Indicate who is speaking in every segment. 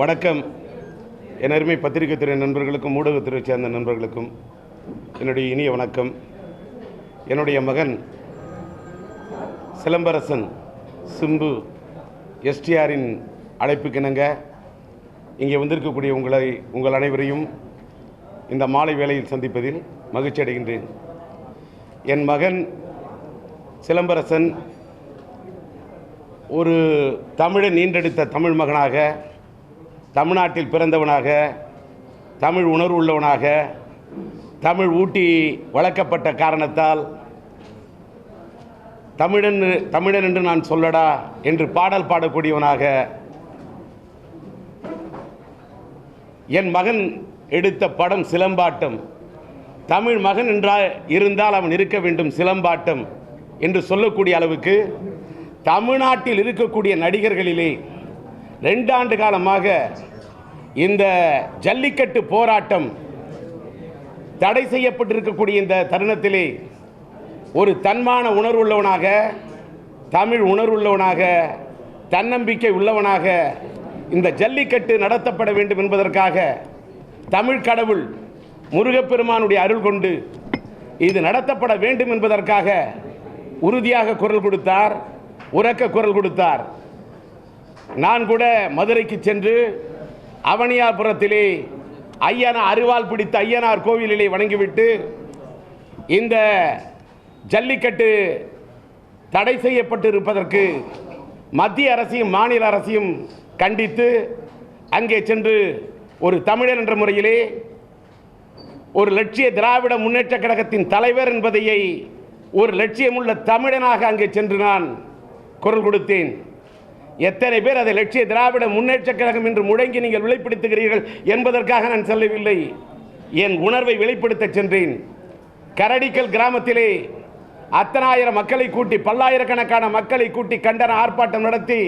Speaker 1: வணக்கம். என் அருமை பத்திரிகை துறை நண்பர்களுக்கும் ஊடகத்துறை சேர்ந்த நண்பர்களுக்கும் என்னுடைய இனிய வணக்கம். என்னுடைய மகன் சிலம்பரசன் சிம்பு எஸ்டிஆரின் அழைப்புக்கிணங்க இங்கே வந்திருக்கக்கூடிய உங்களை உங்கள் அனைவரையும் இந்த மாலை வேளையில் சந்திப்பதில் மகிழ்ச்சி அடைகின்றேன். என் மகன் சிலம்பரசன் ஒரு தமிழை நீண்டெடுத்த தமிழ் மகனாக தமிழ்நாட்டில் பிறந்தவனாக தமிழ் உணர்வு உள்ளவனாக தமிழ் ஊட்டி வளர்க்கப்பட்ட காரணத்தால் தமிழன் தமிழன் என்று நான் சொல்லடா என்று பாடல் பாடக்கூடியவனாக என் மகன் எடுத்த படம் சிலம்பாட்டம். தமிழ் மகன் என்றால் இருந்தால் அவன் இருக்க வேண்டும் சிலம்பாட்டம் என்று சொல்லக்கூடிய அளவுக்கு தமிழ்நாட்டில் இருக்கக்கூடிய நடிகர்களிலே ரெண்டாண்டு காலமாக இந்த ஜல்லிக்கட்டு போராட்டம் தடை செய்யப்பட்டிருக்கக்கூடிய இந்த தருணத்திலே ஒரு தன்மான உணர்வுள்ளவனாக தமிழ் உணர்வுள்ளவனாக தன்னம்பிக்கை உள்ளவனாக இந்த ஜல்லிக்கட்டு நடத்தப்பட வேண்டும் என்பதற்காக தமிழ் கடவுள் முருகப்பெருமானுடைய அருள் கொண்டு இது நடத்தப்பட வேண்டும் என்பதற்காக உறுதியாக குரல் கொடுத்தார் உறக்க குரல் கொடுத்தார். நான் கூட மதுரைக்கு சென்று அவனியாபுரத்திலே ஐயனார் அருவாள் பிடித்த ஐயனார் கோவிலிலே வணங்கிவிட்டு இந்த ஜல்லிக்கட்டு தடை செய்யப்பட்டு இருப்பதற்கு மத்திய அரசையும் மாநில அரசையும் கண்டித்து அங்கே சென்று ஒரு தமிழர் என்ற முறையிலே ஒரு லட்சிய திராவிட முன்னேற்ற கழகத்தின் தலைவர் என்பதையை ஒரு லட்சியமுள்ள தமிழனாக அங்கே சென்று நான் குரல் கொடுத்தேன். எத்தனை பேர் அதை லட்சிய திராவிட முன்னேற்ற கழகம் என்று முழங்கி நீங்கள் வெளிப்படுத்துகிறீர்கள் என்பதற்காக நான் சொல்லவில்லை. என் உணர்வை வெளிப்படுத்த சென்றேன். கரடிக்கல் கிராமத்திலே அத்தனாயிரம் மக்களை கூட்டி பல்லாயிரக்கணக்கான மக்களை கூட்டி கண்டன ஆர்ப்பாட்டம் நடத்தி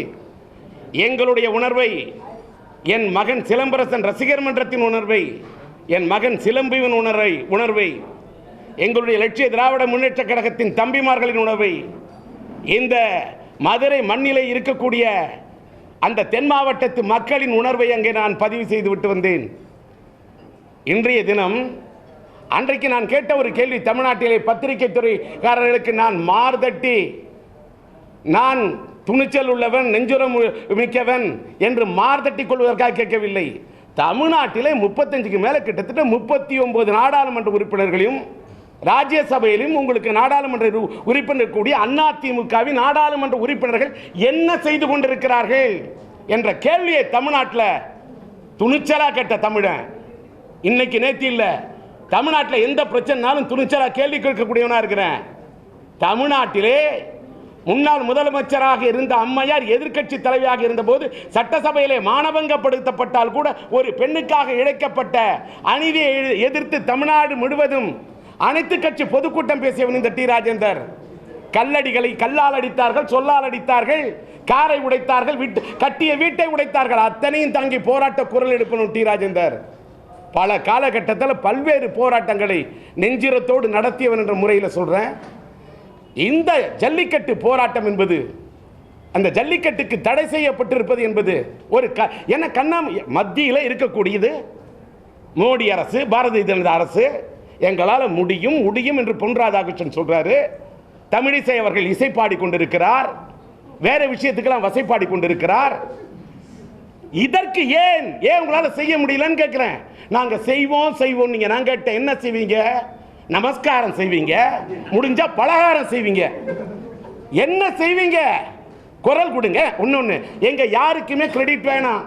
Speaker 1: எங்களுடைய உணர்வை என் மகன் சிலம்பரசன் ரசிகர் மன்றத்தின் உணர்வை என் மகன் சிலம்புவின் உணர்வை உணர்வை எங்களுடைய லட்சிய திராவிட முன்னேற்ற கழகத்தின் தம்பிமார்களின் உணர்வை இந்த மதுரை மண்ணிலே இருக்கக்கூடிய அந்த தென் மாவட்டத்து மக்களின் உணர்வை அங்கே நான் பதிவு செய்து விட்டு வந்தேன். இன்றைய தினம் அன்றைக்கு நான் கேட்ட ஒரு கேள்வி தமிழ்நாட்டிலே பத்திரிகை துறைக்காரர்களுக்கு நான் மார்தட்டி நான் துணிச்சல் உள்ளவன் நெஞ்சுரம் மிக்கவன் என்று மார்தட்டி கொள்வதற்காக கேட்கவில்லை. தமிழ்நாட்டிலே முப்பத்தஞ்சுக்கு மேலே கிட்டத்தட்ட முப்பத்தி ஒன்பது நாடாளுமன்ற உறுப்பினர்களையும் ராஜ்யசபையிலும் உங்களுக்கு நாடாளுமன்ற உறுப்பினர் கூடிய அண்ணா திமுகவின் நாடாளுமன்ற உறுப்பினர்கள் என்ன செய்து கொண்டிருக்கிறார்கள் என்ற கேள்வியை தமிழ்நாட்டில் துணிச்சலா கேட்ட தமிழன். இன்னைக்கு நேத்தி இல்லை. தமிழ்நாட்டில் எந்த பிரச்சனைனாலும் துணிச்சலா கேள்வி கேட்கக்கூடியவனா இருக்கிறேன். தமிழ்நாட்டிலே முன்னாள் முதலமைச்சராக இருந்த அம்மையார் எதிர்க்கட்சி தலைவியாக இருந்தபோது சட்டசபையிலே மானபங்கப்படுத்தப்பட்டால் கூட ஒரு பெண்ணுக்காக இழைக்கப்பட்ட அநீதியை எதிர்த்து தமிழ்நாடு முழுவதும் அனைத்து கட்சி பொதுக்கூட்டம் பேசியவன் இந்த டி ராஜேந்தர். கல்லடிகளை கல்லால் அடித்தார்கள் சொல்லால் அடித்தார்கள் காரை உடைத்தார்கள் வீட்டு கட்டிய வீட்டை உடைத்தார்கள். அத்தனையும் தாங்கி போராட்ட குரல் எடுப்பணும் டி ராஜேந்தர். பல காலகட்டத்தில் பல்வேறு போராட்டங்களை நெஞ்சிரத்தோடு நடத்தியவன் என்ற முறையில் சொல்கிறேன் இந்த ஜல்லிக்கட்டு போராட்டம் என்பது அந்த ஜல்லிக்கட்டுக்கு தடை செய்யப்பட்டிருப்பது என்பது ஒரு க என்ன கண்ணாம மத்தியில் இருக்கக்கூடியது. மோடி அரசு பாரதிய ஜனதா அரசு எங்களால் முடியும் முடியும் என்று பொன் ராதாகிருஷ்ணன் சொல்கிறாரு தமிழிசை அவர்கள் இசை பாடி கொண்டிருக்கிறார். வேறு விஷயத்துக்கெல்லாம் வசைப்பாடி கொண்டிருக்கிறார். இதற்கு ஏன் ஏன் உங்களால் செய்ய முடியலன்னு கேட்குறேன் நாங்கள் செய்வோம் செய்வோம். நீங்கள் நான் கேட்டேன் என்ன செய்வீங்க? நமஸ்காரம் செய்வீங்க. முடிஞ்சா பலகாரம் செய்வீங்க. என்ன செய்வீங்க? குரல் கொடுங்க. ஒன்று ஒன்று எங்கள் யாருக்குமே கிரெடிட் வேணாம்.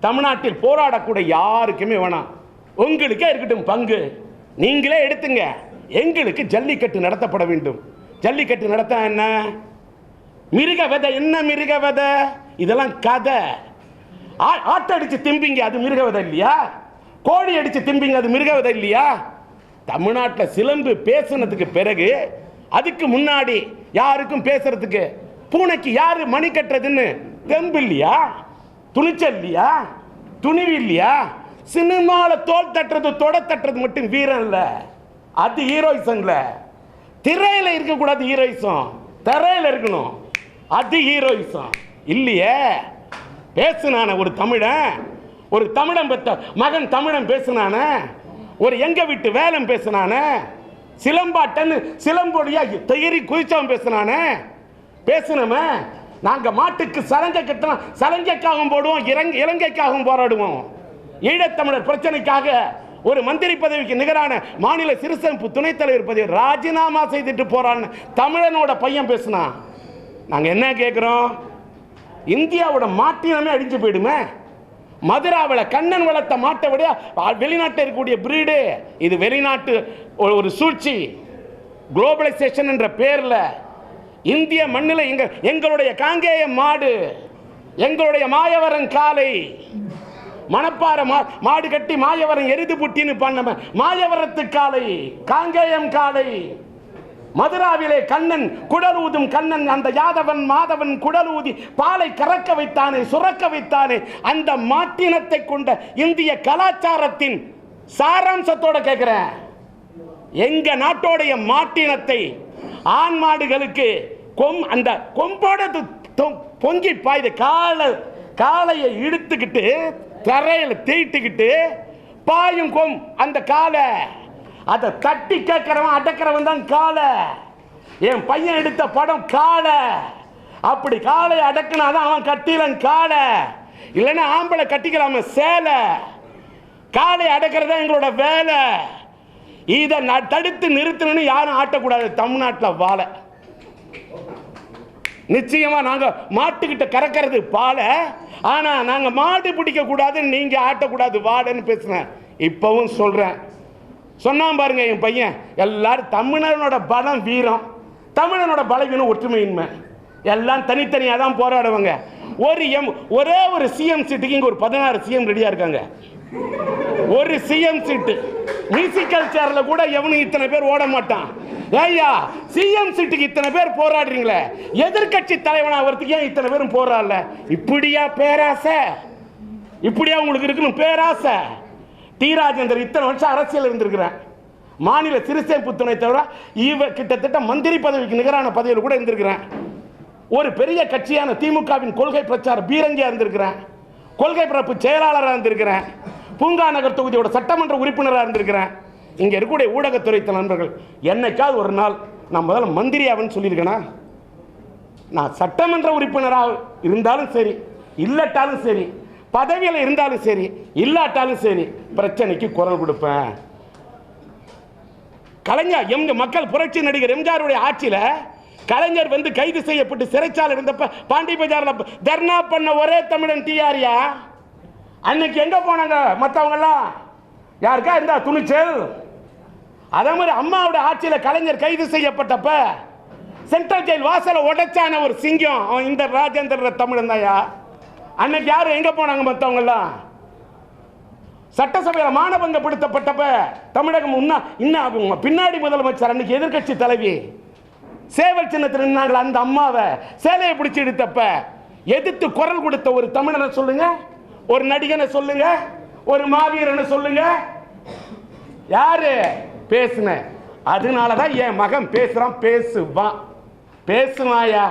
Speaker 1: தமிழ்நாட்டில் போராடக்கூடிய யாருக்குமே வேணாம். உங்களுக்கே இருக்கட்டும் பங்கு. நீங்களே எடுத்துங்க. எங்களுக்கு ஜல்லிக்கட்டு நடத்தப்பட வேண்டும். ஜல்லிக்கட்டு நடத்த என்ன? மிருக விதை. என்ன மிருக விதை? இதெல்லாம் கதை. ஆ- ஆட்டை அடிச்சு திம்பிங்க அது மிருக விதை இல்லையா? கோழி அடிச்சு திம்பிங்க அது மிருக விதை இல்லையா? தமிழ்நாட்டில் சிலம்பு பேசுனதுக்கு பிறகு அதுக்கு முன்னாடி யாருக்கும் பேசுறதுக்கு பூனைக்கு யாரு மணி கட்டுறதுன்னு தெம்பு இல்லையா? துணிச்சல் இல்லையா? துணிவு இல்லையா? சினிமாவில் தோல் தட்டுறது தொட தட்டுறது மட்டும் வீரம் இல்லை. அது ஹீரோயிசம் இல்லை திரையில் இருக்கக்கூடாது ஹீரோயிசம் திரையில் இருக்கணும். அது ஹீரோயிசம் இல்லையே? பேசுனான ஒரு தமிழன். ஒரு தமிழன் பெற்ற மகன் தமிழன் பேசுனான. ஒரு எங்க வீட்டு வேலன் பேசுனான. சிலம்பாட்டன்னு சிலம்பொடியா தயிரி குதிச்சவன் பேசுனானே. பேசுனமே? நாங்கள் மாட்டுக்கு சலங்கை கட்டலாம் சலங்கைக்காகவும் போடுவோம் இலங்கை இலங்கைக்காகவும் போராடுவோம். ஈழத்தமிழர் பிரச்சனைக்காக ஒரு மந்திரி பதவிக்கு நிகரான மாநில சிறுசமைப்பு துணைத் தலைவர் பதவி ராஜினாமா செய்துட்டு போறான்னு தமிழனோட பையன் பேசுனா. நாங்க என்ன கேட்குறோம் இந்தியாவோட மாட்டினமே அழிஞ்சு போயிடுமே. மதுராவில் கண்ணன் வளர்த்த மாட்டை விட வெளிநாட்டில் இருக்கக்கூடிய பிரீடு இது வெளிநாட்டு ஒரு- சூழ்ச்சி. குளோபலைசேஷன் என்ற பேரில் இந்திய மண்ணில் எங்க எங்களுடைய காங்கேய மாடு எங்களுடைய மாயவரன் காலை மணப்பாறை மா மாடு கட்டி மாயவரம் எரிது புட்டின்னு பண்ண மாயவரத்து காலை காங்கேயம் காலை மதுராவிலே கண்ணன் குடலூதும் கண்ணன் அந்த யாதவன் மாதவன் குடலூதி பாலை கறக்க வைத்தானே சுரக்க வைத்தானே அந்த மாட்டினத்தை கொண்ட இந்திய கலாச்சாரத்தின் சாராம்சத்தோட கேட்கிறேன் எங்க நாட்டோடைய மாட்டினத்தை ஆண் மாடுகளுக்கு கொம் அந்த கொம்போட பொங்கி பாயுது காலை காலையை இழுத்துக்கிட்டு தரையில் தீட்டுக்கிட்டு பாயும் கொம் அந்த காலை. அதை தட்டி கேட்கிறவன் அடக்கிறவன் தான் காலை. என் பையன் எடுத்த படம் காலை. அப்படி காலை அடக்கினாதான் அவன் கட்டிலன் காலை. இல்லைன்னா ஆம்பளை கட்டிக்கலாம சேலை. காலை அடக்கிறது தான் எங்களோட வேலை. இதை நான் தடுத்து நிறுத்தணும்னு யாரும் ஆட்டக்கூடாது தமிழ்நாட்டில் வாழை. நிச்சயமா நாங்க மாட்டுக்கிட்ட கறக்கிறது பாலை. ஆனால் நாங்கள் மாடு பிடிக்க நீங்கள் ஆட்டக்கூடாது வாடன்னு பேசுனேன். இப்போவும் சொல்கிறேன் சொன்னான் பாருங்க என் பையன் எல்லாரும் தமிழனோட பலம் வீரம். தமிழனோட பலவீனம் ஒற்றுமையின்மை. எல்லாம் தனித்தனியாக தான் போராடுவாங்க. ஒரு எம் ஒரே ஒரு சிஎம் சீட்டுக்கு இங்கே ஒரு பதினாறு சிஎம் ரெடியாக இருக்காங்க. ஒரு சிஎம் சீட்டு. மியூசிக்கல் சேரில் கூட எவனும் இத்தனை பேர் ஓட மாட்டான். ஐயா சிஎம் சீட்டுக்கு இத்தனை பேர் போராடுறீங்களே? எதிர்க்கட்சி தலைவன் ஆகிறதுக்கு ஏன் இத்தனை பேரும் போராடல? இப்படியா பேராசை? இப்படியா உங்களுக்கு இருக்கணும் பேராசை? டி ராஜேந்தர் இத்தனை வருஷம் அரசியல் இருந்திருக்கிறேன் மாநில சிறுசேமிப்பு புத்துணை தவிர இவ கிட்டத்தட்ட மந்திரி பதவிக்கு நிகரான பதவியில் கூட இருந்திருக்கிறேன் ஒரு பெரிய கட்சியான திமுகவின் கொள்கை பிரச்சார பீரங்கியாக இருந்திருக்கிறேன் கொள்கை பரப்பு செயலாளராக இருந்திருக்கிறேன் பூங்கா நகர் தொகுதியோட சட்டமன்ற உறுப்பினராக இருந்திருக்கிறேன் இங்கே இருக்கக்கூடிய ஊடகத்துறை நண்பர்கள் என்னைக்காவது ஒரு நாள் நான் முதல்ல மந்திரியாவன்னு சொல்லியிருக்கேனா? நான் சட்டமன்ற உறுப்பினராக இருந்தாலும் சரி இல்லாட்டாலும் சரி பதவியில் இருந்தாலும் சரி இல்லாட்டாலும் சரி பிரச்சனைக்கு குரல் கொடுப்பேன். கலைஞர் எங்க மக்கள் புரட்சி நடிகர் எம்ஜிஆருடைய ஆட்சியில் கலைஞர் வந்து கைது செய்யப்பட்டு சிறைச்சாலை இருந்தப்ப பாண்டி பஜாரில் தர்ணா பண்ண ஒரே தமிழன் டிஆர்யா அன்னைக்கு எங்க போனாங்க மற்றவங்கெல்லாம் யாருக்கா இருந்தா துணிச்சல்? அதே மாதிரி அம்மாவோட ஆட்சியில் கலைஞர் கைது செய்யப்பட்டப்ப சென்ட்ரல் ஜெயில் வாசலை உடைச்சான ஒரு சிங்கம். அவன் இந்த ராஜேந்திர தமிழன் தாயா அன்னைக்கு யாரும் எங்க போனாங்க மற்றவங்கெல்லாம் சட்டசபையில் மானபங்கப்படுத்தப்பட்டப்ப தமிழகம் இன்னும் பின்னாடி முதலமைச்சர் அன்னைக்கு எதிர்க்கட்சி தலைவி. சேவல் சின்னத்தில் நின்னாங்களே அந்த அம்மாவை சேலையை பிடிச்சி எடுத்தப்ப எதிர்த்து குரல் கொடுத்த ஒரு தமிழனை சொல்லுங்க ஒரு நடிகனை சொல்லுங்க ஒரு மாவீரனை சொல்லுங்க. யாரு? பேசுன அதனால தான் என் மகன் பேசுறான் பேசுவான். பேசுவாயா?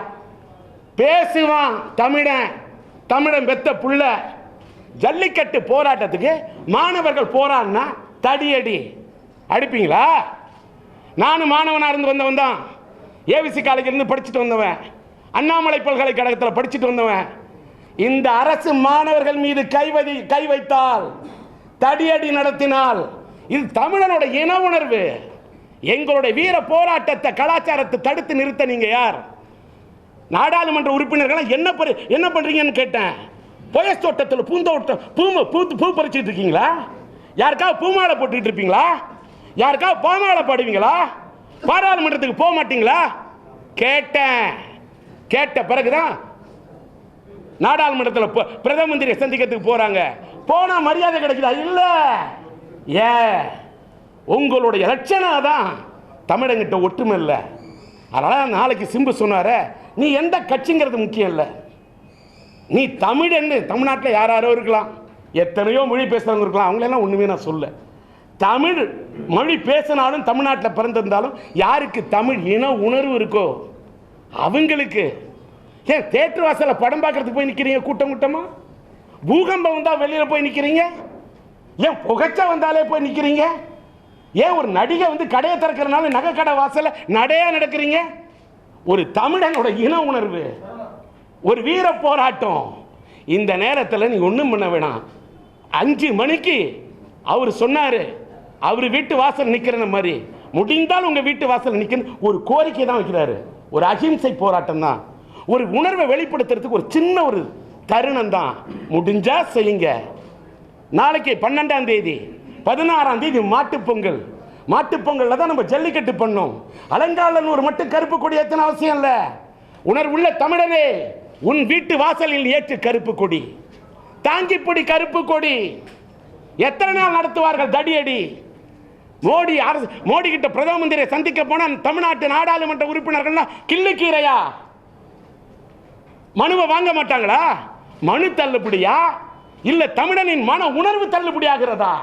Speaker 1: பேசுவான் தமிழன். தமிழன் பெத்த புள்ள. ஜல்லிக்கட்டு போராட்டத்துக்கு மாணவர்கள் போராடினா தடியடி. அடிப்பீங்களா? நானும் மாணவனாக இருந்து வந்தவன் தான் ஏவிசி காலேஜிலிருந்து படிச்சுட்டு வந்தவன். அண்ணாமலை பல்கலைக்கழகத்தில் படிச்சுட்டு வந்தவன். இந்த அரசு மாணவர்கள் மீது கைவதி கை வைத்தால் தடியடி நடத்தினால் இது தமிழனோட இன உணர்வு. எங்களுடைய வீர போராட்டத்தை கலாச்சாரத்தை தடுத்து நிறுத்த நீங்க யார்? நாடாளுமன்ற உறுப்பினர்கள் என்ன என்ன பண்றீங்கன்னு கேட்டேன். பொயஸ் தோட்டத்தில் பூந்தோட்டம் பூ பூ பூ பறிச்சுட்டு இருக்கீங்களா? யாருக்காவது பூமாலை போட்டுட்டு இருப்பீங்களா? யாருக்காவது பாமாலை பாடுவீங்களா? பாராளுமன்றத்துக்கு போக மாட்டீங்களா? கேட்டேன். கேட்ட பிறகுதான் நாடாளுமன்றத்தில் பிரதம மந்திரியை சந்திக்கிறதுக்கு போகிறாங்க போனால் மரியாதை கிடைக்குதா? இல்லை. ஏ உங்களுடைய லட்சணம் தான் தமிழங்கிட்ட ஒற்றுமை இல்லை. அதனால் நாளைக்கு சிம்பு சொன்னாரே நீ எந்த கட்சிங்கிறது முக்கியம் இல்லை. நீ தமிழன்னு தமிழ்நாட்டில் யார் யாரோ இருக்கலாம். எத்தனையோ மொழி பேசுகிறவங்க இருக்கலாம். அவங்களெல்லாம் ஒன்றுமே நான் சொல்ல. தமிழ் மொழி பேசினாலும் தமிழ்நாட்டில் பிறந்திருந்தாலும் யாருக்கு தமிழ் இன உணர்வு இருக்கோ? அவங்களுக்கு ஏன் தேட்டர் வாசலில் படம் பார்க்கறதுக்கு போய் நிற்கிறீங்க கூட்டம் கூட்டமா? பூகம்பம் வந்தா வெளியில போய் நிக்கிறீங்க? ஏன் புகைச்சா வந்தாலே போய் நிக்கிறீங்க? ஏன் ஒரு நடிகை வந்து கடையை திறக்கிறனால நகை கடை வாசல்ல நடையா நடக்கிறீங்க? ஒரு தமிழனோட இன உணர்வு. ஒரு வீர போராட்டம். இந்த நேரத்தில் நீ ஒன்றும் பண்ண வேணாம். அஞ்சு மணிக்கு அவர் சொன்னார் அவர் வீட்டு வாசல் நிற்கிறன மாதிரி. முடிந்தால் உங்கள் வீட்டு வாசல் நிற்கணும் ஒரு கோரிக்கை தான் வைக்கிறாரு. ஒரு அகிம்சை போராட்டம் தான். ஒரு உணர்வை வெளிப்படுத்துறதுக்கு ஒரு சின்ன ஒரு தருணம் தான் முடிஞ்சா செய்யுங்க. நாளைக்கு பன்னெண்டாம் தேதி பதினாறாம் தேதி மாட்டுப்பொங்கல் மாட்டுப்பொங்கலில் தான் நம்ம ஜல்லிக்கட்டு பண்ணோம். அலங்காலனூர் ஒரு மட்டும் கருப்பு கொடி ஏற்றின அவசியம் இல்லை. உணர்வுள்ள தமிழனே உன் வீட்டு வாசலில் ஏற்று கருப்பு கொடி. தாங்கிப்பிடி கருப்பு கொடி. எத்தனை நாள் நடத்துவார்கள் தடியடி? மோடி அரசு மோடி கிட்ட பிரதம மந்திரியை சந்திக்க போனால் தமிழ்நாட்டு நாடாளுமன்ற உறுப்பினர்கள்லாம் கிள்ளுக்கீரையா? மனுவை வாங்க மாட்டாங்களா? மனு தள்ளுபடியா? இல்ல தமிழனின் மன உணர்வு தள்ளுபடி ஆகிறதா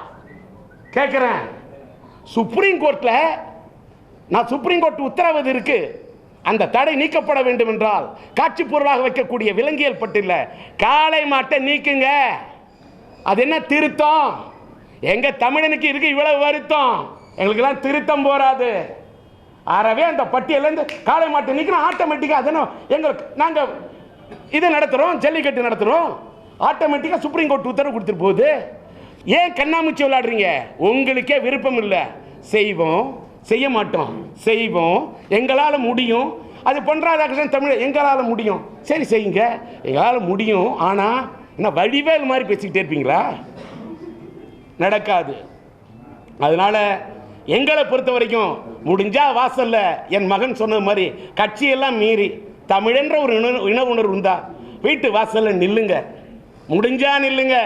Speaker 1: கேட்கிறேன் சுப்ரீம் கோர்ட்ல நான் சுப்ரீம் கோர்ட் உத்தரவு இருக்கு. அந்த தடை நீக்கப்பட வேண்டும் என்றால் காட்சி பொருளாக வைக்கக்கூடிய விலங்கியல் பட்டியல காளை மாட்டை நீக்குங்க. அது என்ன திருத்தம்? எங்க தமிழனுக்கு இருக்கு இவ்வளவு வருத்தம். எங்களுக்கெல்லாம் திருத்தம் போராது ஆறவே அந்த பட்டியலேருந்து காளை மாட்டை நீக்கணும் ஆட்டோமேட்டிக்காக அதனால் எங்களுக்கு நாங்கள் இது நடத்துகிறோம் ஜல்லிக்கட்டு நடத்துகிறோம் ஆட்டோமேட்டிக்காக சுப்ரீம் கோர்ட் உத்தரவு கொடுத்துட்டு போகுது. ஏன் கண்ணாமூச்சி விளையாடுறீங்க? உங்களுக்கே விருப்பம் இல்லை. செய்வோம் செய்ய மாட்டோம். செய்வோம். எங்களால் முடியும். அது பொன் தமிழ் எங்களால் முடியும். சரி செய்யுங்க. எங்களால் முடியும். ஆனால் என்ன வடிவேல் மாதிரி பேசிக்கிட்டே இருப்பீங்களா? நடக்காது. அதனால் எங்களை பொறுத்த வரைக்கும் முடிஞ்சால் வாசலில் என் மகன் சொன்னது மாதிரி கட்சியெல்லாம் மீறி தமிழென்ற ஒரு இன இன உணர்வு இருந்தா வீட்டு வாசல்ல நில்லுங்க. முடிஞ்சா நில்லுங்க.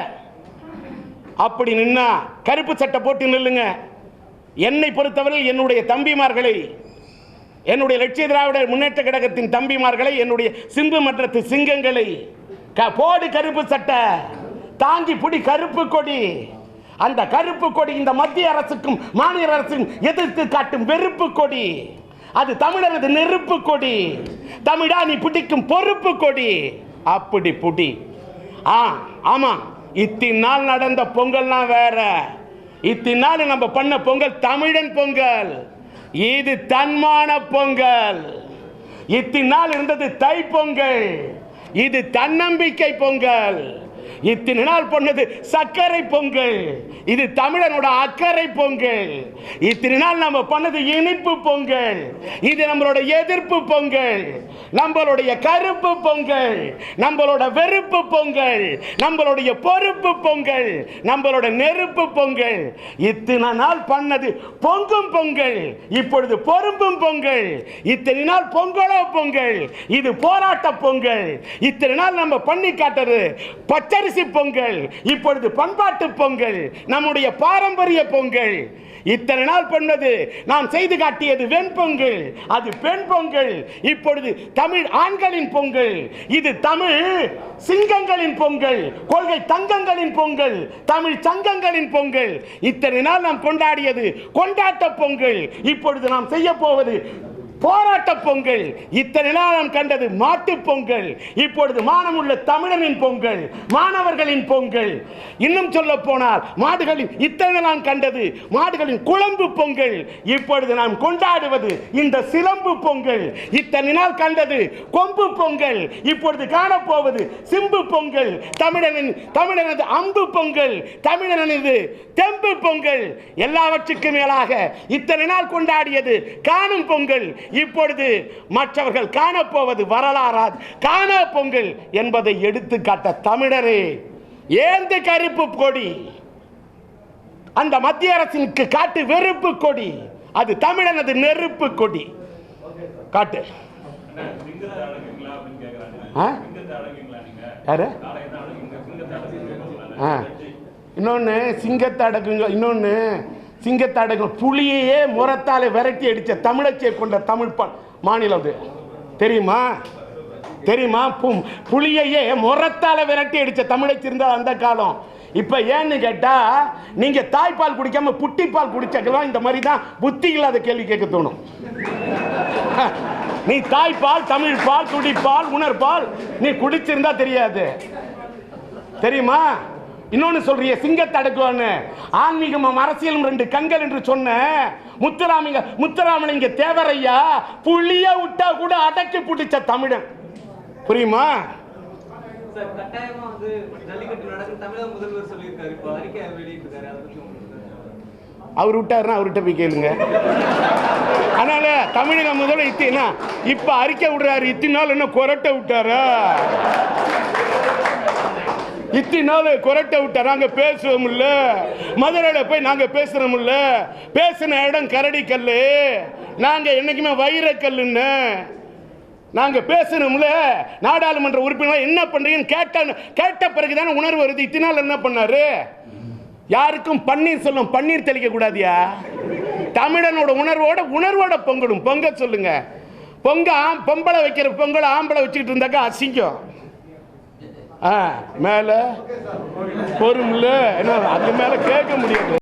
Speaker 1: அப்படி நின்னா கருப்பு சட்டை போட்டு நில்லுங்க. என்னை பொறுத்தவரை என்னுடைய தம்பிமார்களை என்னுடைய லட்சிய திராவிட முன்னேற்ற கழகத்தின் தம்பிமார்களை என்னுடைய சிம்பு மன்றத்து சிங்கங்களை க- போடு கருப்பு சட்டை தாங்கி புடி கருப்பு கொடி. அந்த கருப்பு கொடி இந்த மத்திய அரசுக்கும் மாநில அரசுக்கும் எதிர்த்து காட்டும் வெறுப்பு கொடி. அது தமிழரது நெருப்பு கொடி. தமிழா நீ பிடிக்கும் பொறுப்பு கொடி. அப்படி புடி. ஆ ஆமா. இத்தின் நாள் நடந்த பொங்கல்னா வேற. இத்தின் நாள் நம்ம பண்ண பொங்கல் தமிழன் பொங்கல். இது தன்மான பொங்கல். இத்தின் நாள் இருந்தது தை பொங்கல். இது தன்னம்பிக்கை பொங்கல். இத்தனை நாள் பண்ணது சர்க்கரை பொங்கல். இது தமிழனோட அக்கறை பொங்கல். இத்தனை நாள் நம்ம பண்ணது இனிப்பு பொங்கல். இது நம்மளோட எதிர்ப்பு பொங்கல். நம்மளுடைய கருப்பு பொங்கல் நம்மளோட வெறுப்பு பொங்கல் நம்மளுடைய பொறுப்பு பொங்கல் நம்மளோட நெருப்பு பொங்கல். இத்தனை நாள் பண்ணது பொங்கும் பொங்கல் இப்பொழுது பொறுப்பும் பொங்கல். இத்தனை நாள் பொங்கலோ பொங்கல் இது போராட்ட பொங்கல். இத்தனை நாள் நம்ம பண்ணி காட்டுறது பச்சரிசி பொங்கல் இப்பொழுது பண்பாட்டு பொங்கல் நம்முடைய பாரம்பரிய பொங்கல். இத்தனை நாள் பண்ணது நாம் செய்து காட்டியது வெண்பொங்கல் அது பெண் பொங்கல். இப்பொழுது தமிழ் ஆண்களின் பொங்கல். இது தமிழ் சிங்கங்களின் பொங்கல். கொள்கை தங்கங்களின் பொங்கல். தமிழ் சங்கங்களின் பொங்கல். இத்தனை நாள் நாம் கொண்டாடியது கொண்டாட்ட பொங்கல். இப்பொழுது நாம் செய்ய போவது போராட்ட பொங்கல். இத்தனை நாள் நாம் கண்டது மாட்டு பொங்கல். இப்பொழுது மானமுள்ள தமிழனின் பொங்கல் மாணவர்களின் பொங்கல். இன்னும் சொல்ல போனால் மாடுகளின் இத்தனை நாம் கண்டது மாடுகளின் குழம்பு பொங்கல். இப்பொழுது நாம் கொண்டாடுவது இந்த சிலம்பு பொங்கல். இத்தனை நாள் கண்டது கொம்பு பொங்கல். இப்பொழுது காணப்போவது சிம்பு பொங்கல். தமிழனின் தமிழனது அம்பு பொங்கல். தமிழனது தெம்பு பொங்கல். எல்லாவற்றுக்கும் மேலாக இத்தனை நாள் கொண்டாடியது காணும் பொங்கல். இப்பொழுது மற்றவர்கள் காணப்போவது வரலாறா காண பொங்கல் என்பதை எடுத்து காட்ட தமிழரே ஏந்து கருப்பு கொடி அந்த மத்திய அரசிற்கு காட்டு வெறுப்பு கொடி அது தமிழனது நெருப்பு கொடி. காட்டு. ஆ? யாரு? ஆ. இன்னொன்று சிங்கத்தை அடக்குங்க இன்னொன்று சிங்கத்தை அடக்கும் புலியையே முரத்தாலே விரட்டி அடித்த தமிழச்சியை கொண்ட தமிழ் மாநிலம் அது. தெரியுமா? தெரியுமா? பு- புலியையே முரத்தால விரட்டி அடித்த தமிழச்சி இருந்தால் அந்த காலம். இப்போ ஏன்னு கேட்டால் நீங்கள் தாய்ப்பால் குடிக்காம புட்டிப்பால் குடிச்சக்கெல்லாம் இந்த மாதிரி தான் புத்தி இல்லாத கேள்வி கேட்க தோணும். நீ தாய்ப்பால் தமிழ் பால் துடிப்பால் உணர்பால் நீ குடிச்சிருந்தா தெரியாது. தெரியுமா? இன்னொன்னு சொல்றிய சிங்கத்தை அடக்குவான்னு ஆன்மீகமும் அரசியலும் ரெண்டு கண்கள் என்று சொன்ன முத்துராமிங்க முத்துராமலிங்க தேவரையா புளிய விட்டா கூட அடக்கி பிடிச்ச தமிழன். புரியுமா?
Speaker 2: முதல்வர்
Speaker 1: அவர் விட்டாருன்னா அவர்கிட்ட போய் கேளுங்க. அதனால தமிழக முதல்ல இத்தினா இப்ப அறிக்கை விடுறாரு இத்தனை நாள் என்ன கொரட்டை விட்டாரா? இத்தனை நாள் கொரட்டை விட்டார் நாங்க பேசுவோம்ல மதுரையில போய் நாங்க பேசுறோம்ல பேசின இடம் கரடி கல்லு. நாங்க என்னைக்குமே வைரக்கல்லுன்னு நாங்க பேசணும்ல நாடாளுமன்ற உறுப்பினர் என்ன பண்றீங்கன்னு கேட்ட கேட்ட பிறகுதானே உணர்வு வருது. இத்தனை நாள் என்ன பண்ணாரு? யாருக்கும் பன்னீர் சொல்லும் பன்னீர் தெளிக்க கூடாதியா? தமிழனோட உணர்வோட உணர்வோட பொங்கலும். பொங்க சொல்லுங்க. பொங்க பொம்பளை வைக்கிற பொங்கலை ஆம்பளை வச்சுக்கிட்டு இருந்தாக்கா அசிங்கம். ஆ மேல பொறுமில்ல என்ன அது மேல கேட்க முடியாது.